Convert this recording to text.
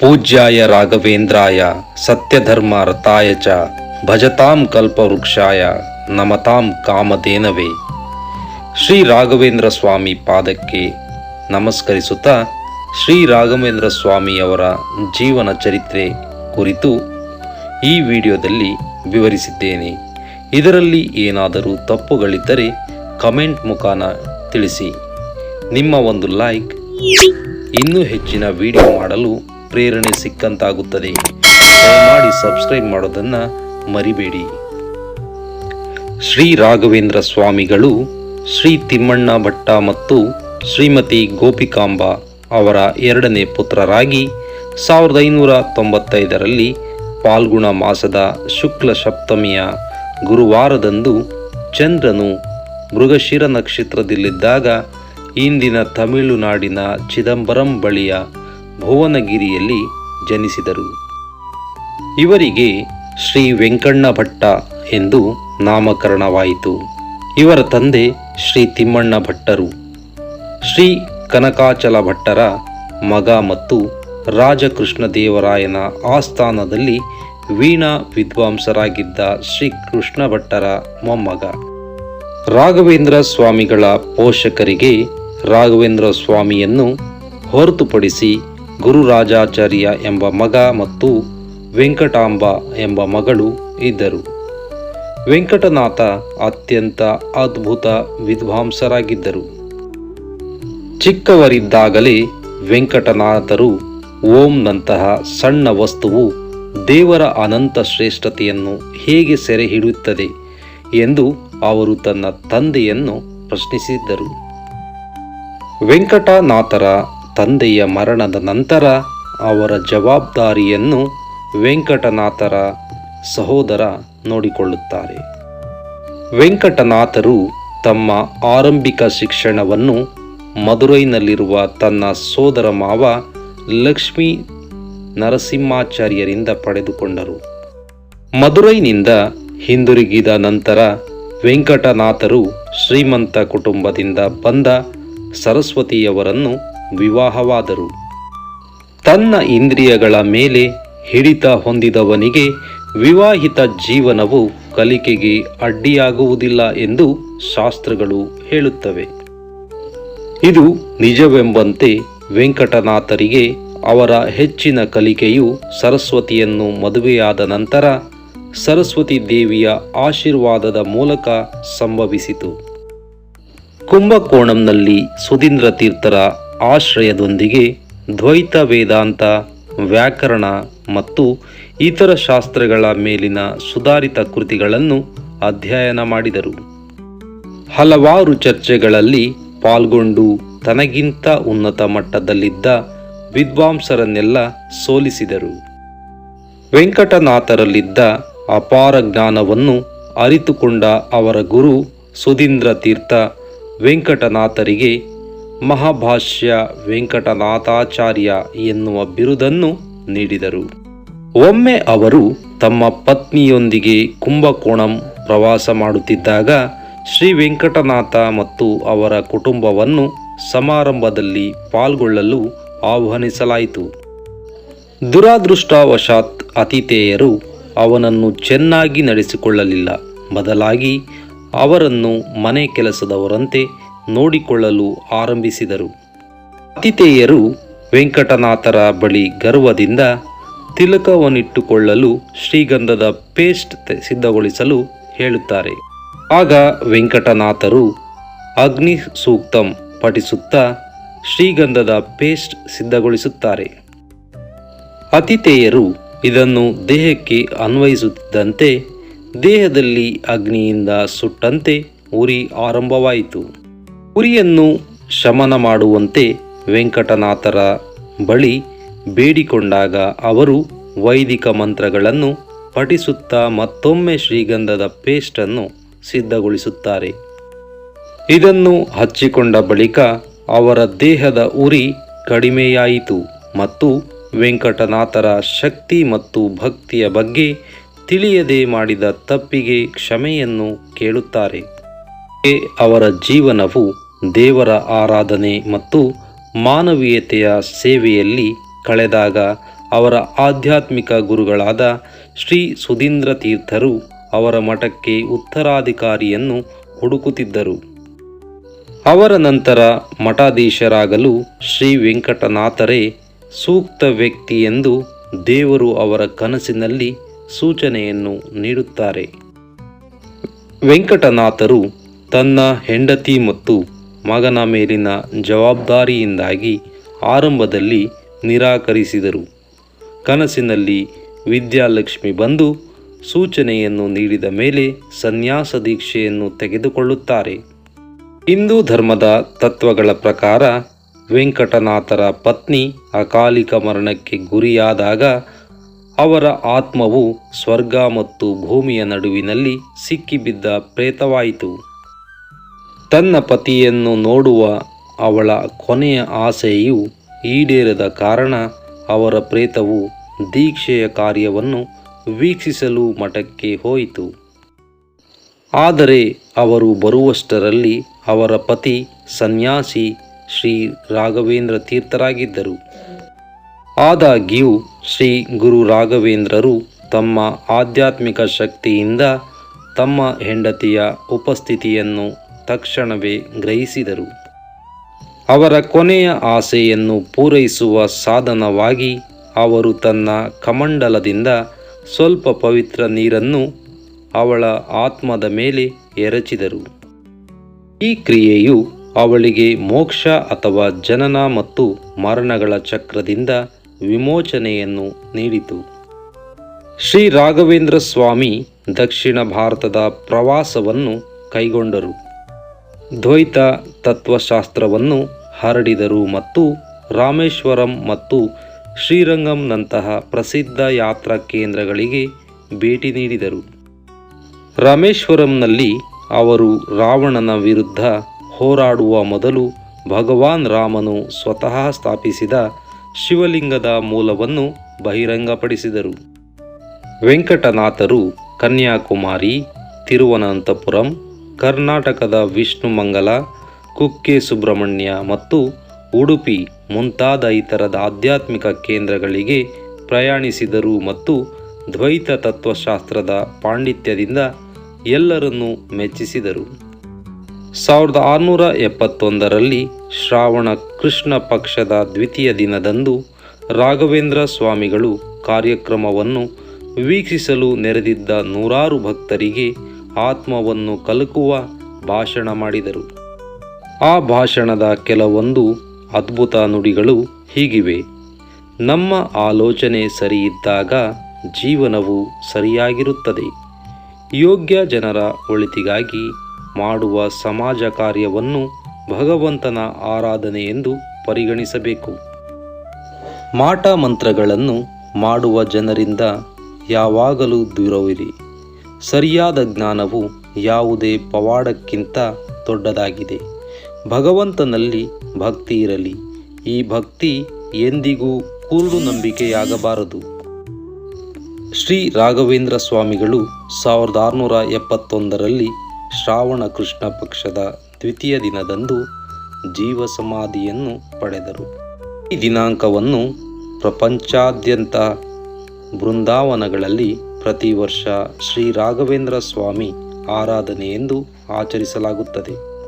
ಪೂಜ್ಯಾಯ ರಾಘವೇಂದ್ರಾಯ, ಸತ್ಯಧರ್ಮ ರಥಾಯ ಚ, ಭಜತಾಂ ಕಲ್ಪವೃಕ್ಷಾಯ, ನಮತಾಂ ಕಾಮಧೇನವೇ. ಶ್ರೀ ರಾಘವೇಂದ್ರ ಸ್ವಾಮಿ ಪಾದಕ್ಕೆ ನಮಸ್ಕರಿಸುತ್ತಾ ಶ್ರೀ ರಾಘವೇಂದ್ರ ಸ್ವಾಮಿಯವರ ಜೀವನ ಚರಿತ್ರೆ ಕುರಿತು ಈ ವಿಡಿಯೋದಲ್ಲಿ ವಿವರಿಸಿದ್ದೇನೆ. ಇದರಲ್ಲಿ ಏನಾದರೂ ತಪ್ಪುಗಳಿದ್ದರೆ ಕಮೆಂಟ್ ಮುಖಾನ ತಿಳಿಸಿ. ನಿಮ್ಮ ಒಂದು ಲೈಕ್, ಇನ್ನೂ ಹೆಚ್ಚಿನ ವಿಡಿಯೋ ಮಾಡಲು ಪ್ರೇರಣೆ ಸಿಕ್ಕಂತಾಗುತ್ತದೆ. ದಯಮಾಡಿ ಸಬ್ಸ್ಕ್ರೈಬ್ ಮಾಡೋದನ್ನು ಮರಿಬೇಡಿ. ಶ್ರೀ ರಾಘವೇಂದ್ರ ಸ್ವಾಮಿಗಳು ಶ್ರೀ ತಿಮ್ಮಣ್ಣ ಭಟ್ಟ ಮತ್ತು ಶ್ರೀಮತಿ ಗೋಪಿಕಾಂಬ ಅವರ ಎರಡನೇ ಪುತ್ರರಾಗಿ ಸಾವಿರದ ಐನೂರ ತೊಂಬತ್ತೈದರಲ್ಲಿ ಪಾಲ್ಗುಣ ಮಾಸದ ಶುಕ್ಲ ಸಪ್ತಮಿಯ ಗುರುವಾರದಂದು ಚಂದ್ರನು ಮೃಗಶಿರ ನಕ್ಷತ್ರದಲ್ಲಿದ್ದಾಗ ಇಂದಿನ ತಮಿಳುನಾಡಿನ ಚಿದಂಬರಂ ಬಳಿಯ ಭುವನಗಿರಿಯಲ್ಲಿ ಜನಿಸಿದರು. ಇವರಿಗೆ ಶ್ರೀ ವೆಂಕಣ್ಣ ಭಟ್ಟ ಎಂದು ನಾಮಕರಣವಾಯಿತು. ಇವರ ತಂದೆ ಶ್ರೀ ತಿಮ್ಮಣ್ಣ ಭಟ್ಟರು ಶ್ರೀ ಕನಕಾಚಲ ಭಟ್ಟರ ಮಗ ಮತ್ತು ರಾಜಕೃಷ್ಣ ದೇವರಾಯನ ಆಸ್ಥಾನದಲ್ಲಿ ವೀಣಾ ವಿದ್ವಾಂಸರಾಗಿದ್ದ ಶ್ರೀ ಕೃಷ್ಣ ಭಟ್ಟರ ಮೊಮ್ಮಗ. ರಾಘವೇಂದ್ರ ಸ್ವಾಮಿಗಳ ಪೋಷಕರಿಗೆ ರಾಘವೇಂದ್ರ ಸ್ವಾಮಿಯನ್ನು ಹೊರತುಪಡಿಸಿ ಗುರುರಾಜಾಚಾರ್ಯ ಎಂಬ ಮಗ ಮತ್ತು ವೆಂಕಟಾಂಬ ಎಂಬ ಮಗಳು ಇದ್ದರು. ವೆಂಕಟನಾಥ ಅತ್ಯಂತ ಅದ್ಭುತ ವಿದ್ವಾಂಸರಾಗಿದ್ದರು. ಚಿಕ್ಕವರಿದ್ದಾಗಲೇ ವೆಂಕಟನಾಥರು ಓಂನಂತಹ ಸಣ್ಣ ವಸ್ತುವು ದೇವರ ಅನಂತ ಶ್ರೇಷ್ಠತೆಯನ್ನು ಹೇಗೆ ಸೆರೆ ಹಿಡಿಯುತ್ತದೆ ಎಂದು ಅವರು ತನ್ನ ತಂದೆಯನ್ನು ಪ್ರಶ್ನಿಸಿದ್ದರು. ವೆಂಕಟನಾಥರ ತಂದೆಯ ಮರಣದ ನಂತರ ಅವರ ಜವಾಬ್ದಾರಿಯನ್ನು ವೆಂಕಟನಾಥರ ಸಹೋದರ ನೋಡಿಕೊಳ್ಳುತ್ತಾರೆ. ವೆಂಕಟನಾಥರು ತಮ್ಮ ಆರಂಭಿಕ ಶಿಕ್ಷಣವನ್ನು ಮದುರೈನಲ್ಲಿರುವ ತನ್ನ ಸೋದರ ಮಾವ ಲಕ್ಷ್ಮೀ ನರಸಿಂಹಾಚಾರ್ಯರಿಂದ ಪಡೆದುಕೊಂಡರು. ಮದುರೈನಿಂದ ಹಿಂದಿರುಗಿದ ನಂತರ ವೆಂಕಟನಾಥರು ಶ್ರೀಮಂತ ಕುಟುಂಬದಿಂದ ಬಂದ ಸರಸ್ವತಿಯವರನ್ನು ವಿವಾಹವಾದರು. ತನ್ನ ಇಂದ್ರಿಯಗಳ ಮೇಲೆ ಹಿಡಿತ ಹೊಂದಿದವನಿಗೆ ವಿವಾಹಿತ ಜೀವನವು ಕಲಿಕೆಗೆ ಅಡ್ಡಿಯಾಗುವುದಿಲ್ಲ ಎಂದು ಶಾಸ್ತ್ರಗಳು ಹೇಳುತ್ತವೆ. ಇದು ನಿಜವೆಂಬಂತೆ ವೆಂಕಟನಾಥರಿಗೆ ಅವರ ಹೆಚ್ಚಿನ ಕಲಿಕೆಯು ಸರಸ್ವತಿಯನ್ನು ಮದುವೆಯಾದ ನಂತರ ಸರಸ್ವತಿ ದೇವಿಯ ಆಶೀರ್ವಾದದ ಮೂಲಕ ಸಂಭವಿಸಿತು. ಕುಂಭಕೋಣಂನಲ್ಲಿ ಸುಧೀಂದ್ರ ತೀರ್ಥರ ಆಶ್ರಯದೊಂದಿಗೆ ದ್ವೈತ ವೇದಾಂತ, ವ್ಯಾಕರಣ ಮತ್ತು ಇತರ ಶಾಸ್ತ್ರಗಳ ಮೇಲಿನ ಸುಧಾರಿತ ಕೃತಿಗಳನ್ನು ಅಧ್ಯಯನ ಮಾಡಿದರು. ಹಲವಾರು ಚರ್ಚೆಗಳಲ್ಲಿ ಪಾಲ್ಗೊಂಡು ತನಗಿಂತ ಉನ್ನತ ಮಟ್ಟದಲ್ಲಿದ್ದ ವಿದ್ವಾಂಸರನ್ನೆಲ್ಲ ಸೋಲಿಸಿದರು. ವೆಂಕಟನಾಥರಲ್ಲಿದ್ದ ಅಪಾರ ಜ್ಞಾನವನ್ನು ಅರಿತುಕೊಂಡ ಅವರ ಗುರು ಸುಧೀಂದ್ರ ತೀರ್ಥ ವೆಂಕಟನಾಥರಿಗೆ ಮಹಾಭಾಷ್ಯ ವೆಂಕಟನಾಥಾಚಾರ್ಯ ಎನ್ನುವ ಬಿರುದನ್ನು ನೀಡಿದರು. ಒಮ್ಮೆ ಅವರು ತಮ್ಮ ಪತ್ನಿಯೊಂದಿಗೆ ಕುಂಭಕೋಣಂ ಪ್ರವಾಸ ಮಾಡುತ್ತಿದ್ದಾಗ ಶ್ರೀ ವೆಂಕಟನಾಥ ಮತ್ತು ಅವರ ಕುಟುಂಬವನ್ನು ಸಮಾರಂಭದಲ್ಲಿ ಪಾಲ್ಗೊಳ್ಳಲು ಆಹ್ವಾನಿಸಲಾಯಿತು. ದುರಾದೃಷ್ಟವಶಾತ್ ಅತಿಥೇಯರು ಅವನನ್ನು ಚೆನ್ನಾಗಿ ನಡೆಸಿಕೊಳ್ಳಲಿಲ್ಲ. ಬದಲಾಗಿ ಅವರನ್ನು ಮನೆ ಕೆಲಸದವರಂತೆ ನೋಡಿಕೊಳ್ಳಲು ಆರಂಭಿಸಿದರು. ಆತಿಥೇಯರು ವೆಂಕಟನಾಥರ ಬಳಿ ಗರ್ವದಿಂದ ತಿಲಕವನ್ನಿಟ್ಟುಕೊಳ್ಳಲು ಶ್ರೀಗಂಧದ ಪೇಸ್ಟ್ ಸಿದ್ಧಗೊಳಿಸಲು ಹೇಳುತ್ತಾರೆ. ಆಗ ವೆಂಕಟನಾಥರು ಅಗ್ನಿ ಸೂಕ್ತಂ ಪಠಿಸುತ್ತಾ ಶ್ರೀಗಂಧದ ಪೇಸ್ಟ್ ಸಿದ್ಧಗೊಳಿಸುತ್ತಾರೆ. ಅತಿಥೇಯರು ಇದನ್ನು ದೇಹಕ್ಕೆ ಅನ್ವಯಿಸುತ್ತಿದ್ದಂತೆ ದೇಹದಲ್ಲಿ ಅಗ್ನಿಯಿಂದ ಸುಟ್ಟಂತೆ ಉರಿ ಆರಂಭವಾಯಿತು. ಉರಿಯನ್ನು ಶಮನ ಮಾಡುವಂತೆ ವೆಂಕಟನಾಥರ ಬಳಿ ಬೇಡಿಕೊಂಡಾಗ ಅವರು ವೈದಿಕ ಮಂತ್ರಗಳನ್ನು ಪಠಿಸುತ್ತಾ ಮತ್ತೊಮ್ಮೆ ಶ್ರೀಗಂಧದ ಪೇಸ್ಟನ್ನು ಸಿದ್ಧಗೊಳಿಸುತ್ತಾರೆ. ಇದನ್ನು ಹಚ್ಚಿಕೊಂಡ ಬಳಿಕ ಅವರ ದೇಹದ ಉರಿ ಕಡಿಮೆಯಾಯಿತು ಮತ್ತು ವೆಂಕಟನಾಥರ ಶಕ್ತಿ ಮತ್ತು ಭಕ್ತಿಯ ಬಗ್ಗೆ ತಿಳಿಯದೆ ಮಾಡಿದ ತಪ್ಪಿಗೆ ಕ್ಷಮೆಯನ್ನು ಕೇಳುತ್ತಾರೆ. ಅವರ ಜೀವನವು ದೇವರ ಆರಾಧನೆ ಮತ್ತು ಮಾನವೀಯತೆಯ ಸೇವೆಯಲ್ಲಿ ಕಳೆದಾಗ ಅವರ ಆಧ್ಯಾತ್ಮಿಕ ಗುರುಗಳಾದ ಶ್ರೀ ಸುಧೀಂದ್ರ ತೀರ್ಥರು ಅವರ ಮಠಕ್ಕೆ ಉತ್ತರಾಧಿಕಾರಿಯನ್ನು ಹುಡುಕುತ್ತಿದ್ದರು. ಅವರ ನಂತರ ಮಠಾಧೀಶರಾಗಲು ಶ್ರೀ ವೆಂಕಟನಾಥರೇ ಸೂಕ್ತ ವ್ಯಕ್ತಿ ಎಂದು ದೇವರು ಅವರ ಕನಸಿನಲ್ಲಿ ಸೂಚನೆಯನ್ನು ನೀಡುತ್ತಾರೆ. ವೆಂಕಟನಾಥರು ತನ್ನ ಹೆಂಡತಿ ಮತ್ತು ಮಗನ ಮೇಲಿನ ಜವಾಬ್ದಾರಿಯಿಂದಾಗಿ ಆರಂಭದಲ್ಲಿ ನಿರಾಕರಿಸಿದರು. ಕನಸಿನಲ್ಲಿ ವಿದ್ಯಾಲಕ್ಷ್ಮಿ ಬಂದು ಸೂಚನೆಯನ್ನು ನೀಡಿದ ಮೇಲೆ ಸನ್ಯಾಸ ದೀಕ್ಷೆಯನ್ನು ತೆಗೆದುಕೊಳ್ಳುತ್ತಾರೆ. ಹಿಂದೂ ಧರ್ಮದ ತತ್ವಗಳ ಪ್ರಕಾರ ವೆಂಕಟನಾಥರ ಪತ್ನಿ ಅಕಾಲಿಕ ಮರಣಕ್ಕೆ ಗುರಿಯಾದಾಗ ಅವರ ಆತ್ಮವು ಸ್ವರ್ಗ ಮತ್ತು ಭೂಮಿಯ ನಡುವಿನಲ್ಲಿ ಸಿಕ್ಕಿಬಿದ್ದ ಪ್ರೇತವಾಯಿತು. ತನ್ನ ಪತಿಯನ್ನು ನೋಡುವ ಅವಳ ಕೊನೆಯ ಆಸೆಯು ಈಡೇರದ ಕಾರಣ ಅವರ ಪ್ರೇತವು ದೀಕ್ಷೆಯ ಕಾರ್ಯವನ್ನು ವೀಕ್ಷಿಸಲು ಮಠಕ್ಕೆ ಹೋಯಿತು. ಆದರೆ ಅವರು ಬರುವಷ್ಟರಲ್ಲಿ ಅವರ ಪತಿ ಸನ್ಯಾಸಿ ಶ್ರೀ ರಾಘವೇಂದ್ರ ತೀರ್ಥರಾಗಿದ್ದರು. ಆದಾಗ್ಯೂ ಶ್ರೀ ಗುರು ರಾಘವೇಂದ್ರರು ತಮ್ಮ ಆಧ್ಯಾತ್ಮಿಕ ಶಕ್ತಿಯಿಂದ ತಮ್ಮ ಹೆಂಡತಿಯ ಉಪಸ್ಥಿತಿಯನ್ನು ತಕ್ಷಣವೇ ಗ್ರಹಿಸಿದರು. ಅವರ ಕೊನೆಯ ಆಸೆಯನ್ನು ಪೂರೈಸುವ ಸಾಧನವಾಗಿ ಅವರು ತನ್ನ ಕಮಂಡಲದಿಂದ ಸ್ವಲ್ಪ ಪವಿತ್ರ ನೀರನ್ನು ಅವಳ ಆತ್ಮದ ಮೇಲೆ ಎರಚಿದರು. ಈ ಕ್ರಿಯೆಯು ಅವಳಿಗೆ ಮೋಕ್ಷ ಅಥವಾ ಜನನ ಮತ್ತು ಮರಣಗಳ ಚಕ್ರದಿಂದ ವಿಮೋಚನೆಯನ್ನು ನೀಡಿತು. ಶ್ರೀ ರಾಘವೇಂದ್ರ ಸ್ವಾಮಿ ದಕ್ಷಿಣ ಭಾರತದ ಪ್ರವಾಸವನ್ನು ಕೈಗೊಂಡರು. ದ್ವೈತ ತತ್ವಶಾಸ್ತ್ರವನ್ನು ಹರಡಿದರು ಮತ್ತು ರಾಮೇಶ್ವರಂ ಮತ್ತು ಶ್ರೀರಂಗಂನಂತಹ ಪ್ರಸಿದ್ಧ ಯಾತ್ರಾ ಕೇಂದ್ರಗಳಿಗೆ ಭೇಟಿ ನೀಡಿದರು. ರಾಮೇಶ್ವರಂನಲ್ಲಿ ಅವರು ರಾವಣನ ವಿರುದ್ಧ ಹೋರಾಡುವ ಮೊದಲು ಭಗವಾನ್ ರಾಮನು ಸ್ವತಃ ಸ್ಥಾಪಿಸಿದ ಶಿವಲಿಂಗದ ಮೂಲವನ್ನು ಬಹಿರಂಗಪಡಿಸಿದರು. ವೆಂಕಟನಾಥರು ಕನ್ಯಾಕುಮಾರಿ, ತಿರುವನಂತಪುರಂ ಕರ್ನಾಟಕದ ವಿಷ್ಣುಮಂಗಲ ಕುಕ್ಕೆ ಸುಬ್ರಹ್ಮಣ್ಯ ಮತ್ತು ಉಡುಪಿ ಮುಂತಾದ ಇತರದ ಆಧ್ಯಾತ್ಮಿಕ ಕೇಂದ್ರಗಳಿಗೆ ಪ್ರಯಾಣಿಸಿದರು ಮತ್ತು ದ್ವೈತ ತತ್ವಶಾಸ್ತ್ರದ ಪಾಂಡಿತ್ಯದಿಂದ ಎಲ್ಲರನ್ನೂ ಮೆಚ್ಚಿಸಿದರು. ಸಾವಿರದ ಆರುನೂರ ಎಪ್ಪತ್ತೊಂದರಲ್ಲಿ ಶ್ರಾವಣ ಕೃಷ್ಣ ಪಕ್ಷದ ದ್ವಿತೀಯ ದಿನದಂದು ರಾಘವೇಂದ್ರ ಸ್ವಾಮಿಗಳು ಕಾರ್ಯಕ್ರಮವನ್ನು ವೀಕ್ಷಿಸಲು ನೆರೆದಿದ್ದ ನೂರಾರು ಭಕ್ತರಿಗೆ ಆತ್ಮವನ್ನು ಕಲಕುವ ಭಾಷಣ ಮಾಡಿದರು. ಆ ಭಾಷಣದ ಕೆಲವೊಂದು ಅದ್ಭುತ ನುಡಿಗಳು ಹೀಗಿವೆ. ನಮ್ಮ ಆಲೋಚನೆ ಸರಿಯಿದ್ದಾಗ ಜೀವನವು ಸರಿಯಾಗಿರುತ್ತದೆ. ಯೋಗ್ಯ ಜನರ ಒಳಿತಿಗಾಗಿ ಮಾಡುವ ಸಮಾಜ ಕಾರ್ಯವನ್ನು ಭಗವಂತನ ಆರಾಧನೆ ಎಂದು ಪರಿಗಣಿಸಬೇಕು. ಮಾಟ ಮಂತ್ರಗಳನ್ನು ಮಾಡುವ ಜನರಿಂದ ಯಾವಾಗಲೂ ದೂರವಿರಿ. ಸರಿಯಾದ ಜ್ಞಾನವು ಯಾವುದೇ ಪವಾಡಕ್ಕಿಂತ ದೊಡ್ಡದಾಗಿದೆ. ಭಗವಂತನಲ್ಲಿ ಭಕ್ತಿ ಇರಲಿ. ಈ ಭಕ್ತಿ ಎಂದಿಗೂ ಕೂರ್ಡು ನಂಬಿಕೆಯಾಗಬಾರದು. ಶ್ರೀ ರಾಘವೇಂದ್ರ ಸ್ವಾಮಿಗಳು ಸಾವಿರದ ಆರುನೂರ ಎಪ್ಪತ್ತೊಂದರಲ್ಲಿ ಶ್ರಾವಣ ಕೃಷ್ಣ ಪಕ್ಷದ ದ್ವಿತೀಯ ದಿನದಂದು ಜೀವ ಸಮಾಧಿಯನ್ನು ಪಡೆದರು. ಈ ದಿನಾಂಕವನ್ನು ಪ್ರಪಂಚಾದ್ಯಂತ ಬೃಂದಾವನಗಳಲ್ಲಿ ಪ್ರತಿ ವರ್ಷ ಶ್ರೀ ರಾಘವೇಂದ್ರ ಸ್ವಾಮಿ ಆರಾಧನೆ ಎಂದು ಆಚರಿಸಲಾಗುತ್ತದೆ.